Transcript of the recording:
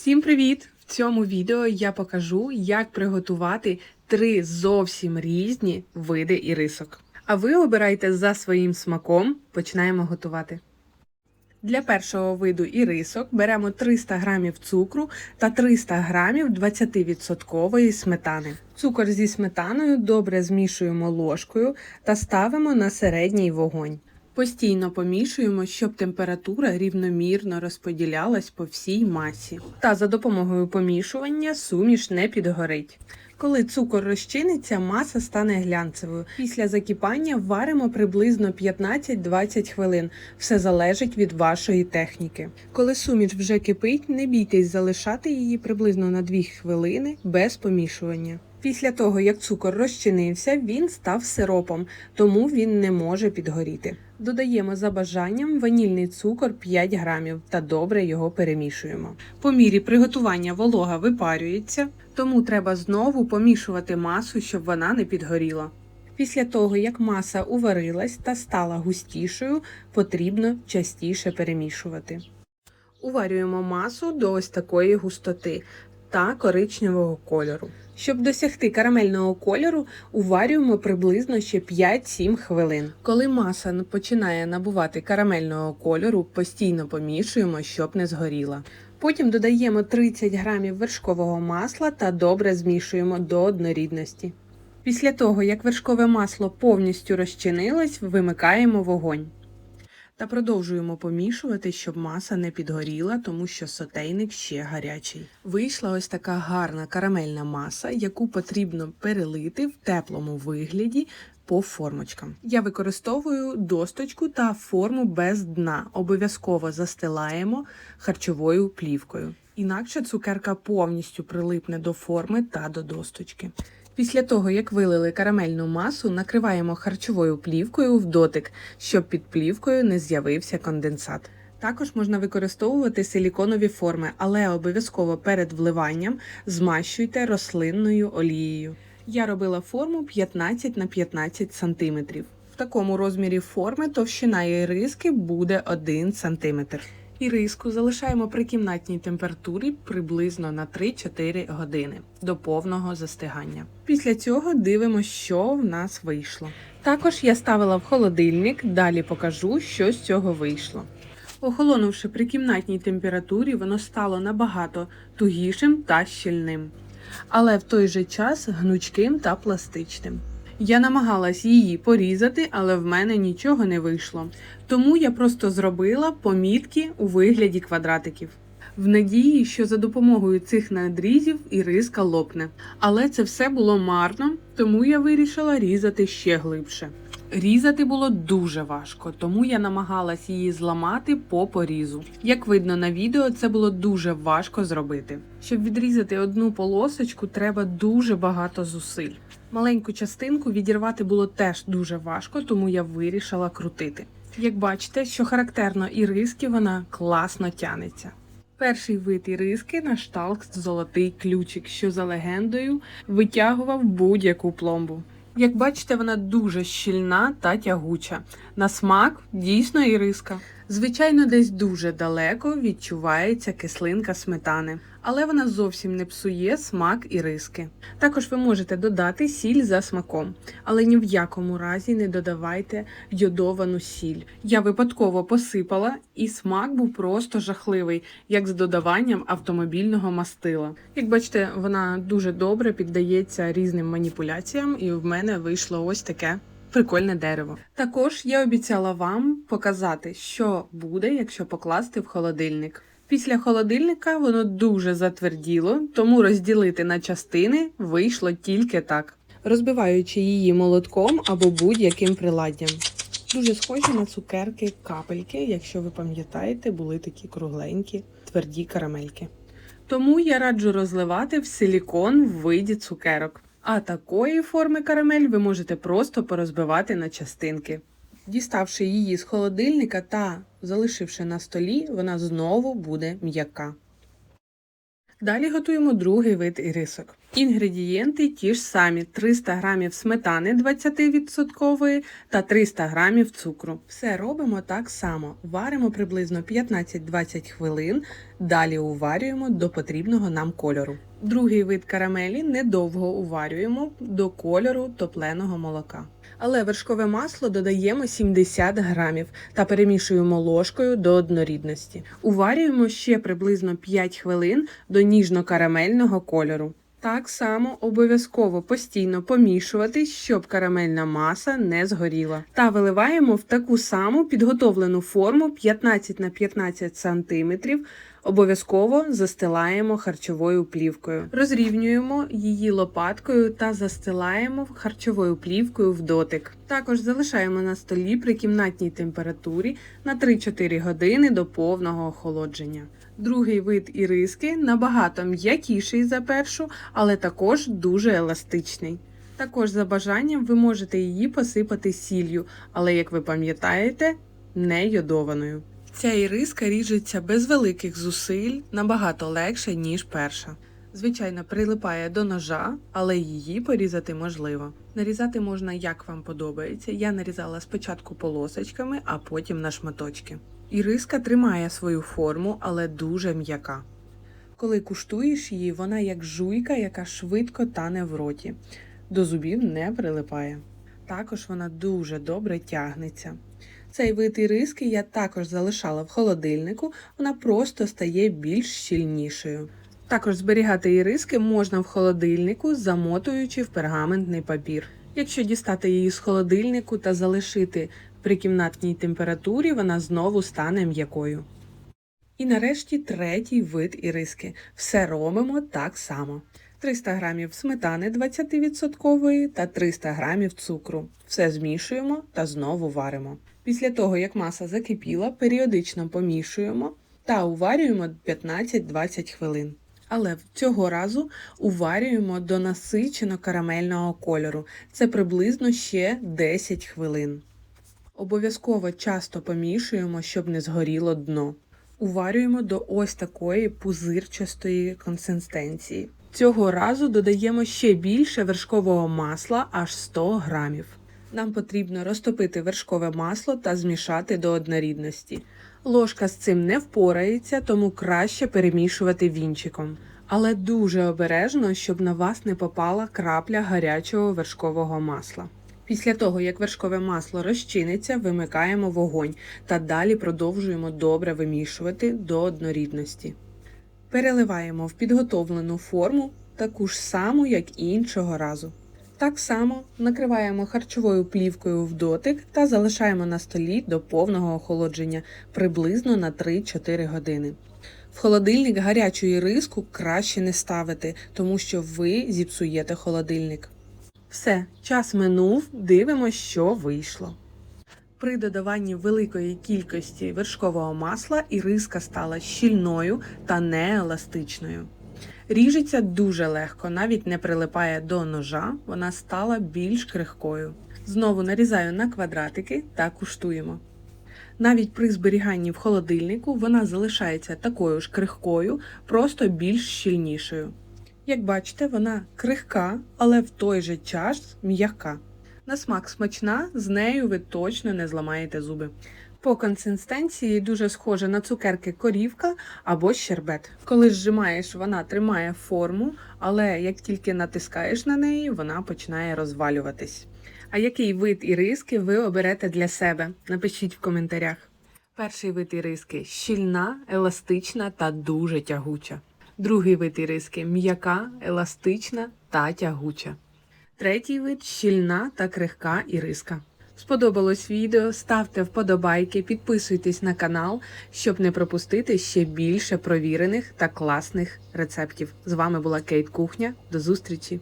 Всім привіт! В цьому відео я покажу, як приготувати три зовсім різні види ірисок. А ви обирайте за своїм смаком. Починаємо готувати. Для першого виду ірисок беремо 300 г цукру та 300 г 20% сметани. Цукор зі сметаною добре змішуємо ложкою та ставимо на середній вогонь. Постійно помішуємо, щоб температура рівномірно розподілялась по всій масі. Та за допомогою помішування суміш не підгорить. Коли цукор розчиниться, маса стане глянцевою. Після закипання варимо приблизно 15-20 хвилин. Все залежить від вашої техніки. Коли суміш вже кипить, не бійтесь залишати її приблизно на 2 хвилини без помішування. Після того, як цукор розчинився, він став сиропом, тому він не може підгоріти. Додаємо за бажанням ванільний цукор 5 грамів та добре його перемішуємо. По мірі приготування волога випарюється, тому треба знову помішувати масу, щоб вона не підгоріла. Після того, як маса уварилась та стала густішою, потрібно частіше перемішувати. Уварюємо масу до ось такої густоти та коричневого кольору. Щоб досягти карамельного кольору, уварюємо приблизно ще 5-7 хвилин. Коли маса починає набувати карамельного кольору, постійно помішуємо, щоб не згоріла. Потім додаємо 30 грамів вершкового масла та добре змішуємо до однорідності. Після того, як вершкове масло повністю розчинилось, вимикаємо вогонь. Та продовжуємо помішувати, щоб маса не підгоріла, тому що сотейник ще гарячий. Вийшла ось така гарна карамельна маса, яку потрібно перелити в теплому вигляді по формочкам. Я використовую досточку та форму без дна. Обов'язково застилаємо харчовою плівкою. Інакше цукерка повністю прилипне до форми та до досточки. Після того, як вилили карамельну масу, накриваємо харчовою плівкою в дотик, щоб під плівкою не з'явився конденсат. Також можна використовувати силіконові форми, але обов'язково перед вливанням змащуйте рослинною олією. Я робила форму 15 на 15 см. В такому розмірі форми товщина іриски буде 1 см. Іриску залишаємо при кімнатній температурі приблизно на 3-4 години до повного застигання. Після цього дивимося, що в нас вийшло. Також я ставила в холодильник, далі покажу, що з цього вийшло. Охолонувши при кімнатній температурі, воно стало набагато тугішим та щільним, але в той же час гнучким та пластичним. Я намагалась її порізати, але в мене нічого не вийшло. Тому я просто зробила помітки у вигляді квадратиків. В надії, що за допомогою цих надрізів іриска лопне. Але це все було марно, тому я вирішила різати ще глибше. Різати було дуже важко, тому я намагалась її зламати по порізу. Як видно на відео, це було дуже важко зробити. Щоб відрізати одну полосочку, треба дуже багато зусиль. Маленьку частинку відірвати було теж дуже важко, тому я вирішила крутити. Як бачите, що характерно іриски, вона класно тянеться. Перший вид іриски на шталк золотий ключик, що за легендою витягував будь-яку пломбу. Як бачите, вона дуже щільна та тягуча. На смак дійсно іриска. Звичайно, десь дуже далеко відчувається кислинка сметани, але вона зовсім не псує смак іриски. Також ви можете додати сіль за смаком, але ні в якому разі не додавайте йодовану сіль. Я випадково посипала, і смак був просто жахливий, як з додаванням автомобільного мастила. Як бачите, вона дуже добре піддається різним маніпуляціям, і в мене вийшло ось таке прикольне дерево. Також я обіцяла вам показати, що буде, якщо покласти в холодильник. Після холодильника воно дуже затверділо, тому розділити на частини вийшло тільки так, розбиваючи її молотком або будь-яким приладдям. Дуже схожі на цукерки капельки, якщо ви пам'ятаєте, були такі кругленькі, тверді карамельки. Тому я раджу розливати в силікон в виді цукерок. А такої форми карамель ви можете просто порозбивати на частинки. Діставши її з холодильника та залишивши на столі, вона знову буде м'яка. Далі готуємо другий вид ірисок. Інгредієнти ті ж самі: 300 г сметани 20% та 300 г цукру. Все робимо так само. Варимо приблизно 15-20 хвилин, далі уварюємо до потрібного нам кольору. Другий вид карамелі недовго уварюємо до кольору топленого молока. Але вершкове масло додаємо 70 грамів та перемішуємо ложкою до однорідності. Уварюємо ще приблизно 5 хвилин до ніжно-карамельного кольору. Так само обов'язково постійно помішувати, щоб карамельна маса не згоріла. Та виливаємо в таку саму підготовлену форму 15 на 15 см. Обов'язково застилаємо харчовою плівкою. Розрівнюємо її лопаткою та застилаємо харчовою плівкою в дотик. Також залишаємо на столі при кімнатній температурі на 3-4 години до повного охолодження. Другий вид іриски набагато м'якіший за першу, але також дуже еластичний. Також за бажанням ви можете її посипати сіллю, але, як ви пам'ятаєте, не йодованою. Ця іриска ріжеться без великих зусиль набагато легше, ніж перша. Звичайно, прилипає до ножа, але її порізати можливо. Нарізати можна як вам подобається. Я нарізала спочатку полосочками, а потім на шматочки. Іриска тримає свою форму, але дуже м'яка. Коли куштуєш її, вона як жуйка, яка швидко тане в роті. До зубів не прилипає. Також вона дуже добре тягнеться. Цей вид іриски я також залишала в холодильнику, вона просто стає більш щільнішою. Також зберігати іриски можна в холодильнику, замотуючи в пергаментний папір. Якщо дістати її з холодильнику та залишити при кімнатній температурі, вона знову стане м'якою. І нарешті третій вид іриски. Все робимо так само. 300 г сметани 20% та 300 г цукру. Все змішуємо та знову варимо. Після того, як маса закипіла, періодично помішуємо та уварюємо 15-20 хвилин. Але цього разу уварюємо до насичено карамельного кольору. Це приблизно ще 10 хвилин. Обов'язково часто помішуємо, щоб не згоріло дно. Уварюємо до ось такої пузирчастої консистенції. Цього разу додаємо ще більше вершкового масла, аж 100 грамів. Нам потрібно розтопити вершкове масло та змішати до однорідності. Ложка з цим не впорається, тому краще перемішувати вінчиком. Але дуже обережно, щоб на вас не попала крапля гарячого вершкового масла. Після того, як вершкове масло розчиниться, вимикаємо вогонь та далі продовжуємо добре вимішувати до однорідності. Переливаємо в підготовлену форму таку ж саму, як і іншого разу. Так само накриваємо харчовою плівкою в дотик та залишаємо на столі до повного охолодження приблизно на 3-4 години. В холодильник гарячу іриску краще не ставити, тому що ви зіпсуєте холодильник. Все, час минув, дивимося, що вийшло. При додаванні великої кількості вершкового масла іриска стала щільною та нееластичною. Ріжеться дуже легко, навіть не прилипає до ножа, вона стала більш крихкою. Знову нарізаю на квадратики та куштуємо. Навіть при зберіганні в холодильнику вона залишається такою ж крихкою, просто більш щільнішою. Як бачите, вона крихка, але в той же час м'яка. На смак смачна, з нею ви точно не зламаєте зуби. По консистенції дуже схожа на цукерки корівка або щербет. Коли зжимаєш, вона тримає форму, але як тільки натискаєш на неї, вона починає розвалюватись. А який вид іриски ви оберете для себе? Напишіть в коментарях. Перший вид іриски щільна, еластична та дуже тягуча. Другий вид іриски м'яка, еластична та тягуча. Третій вид щільна та крихка іриска. Сподобалось відео, ставте вподобайки, підписуйтесь на канал, щоб не пропустити ще більше провірених та класних рецептів. З вами була Кейт Кухня. До зустрічі!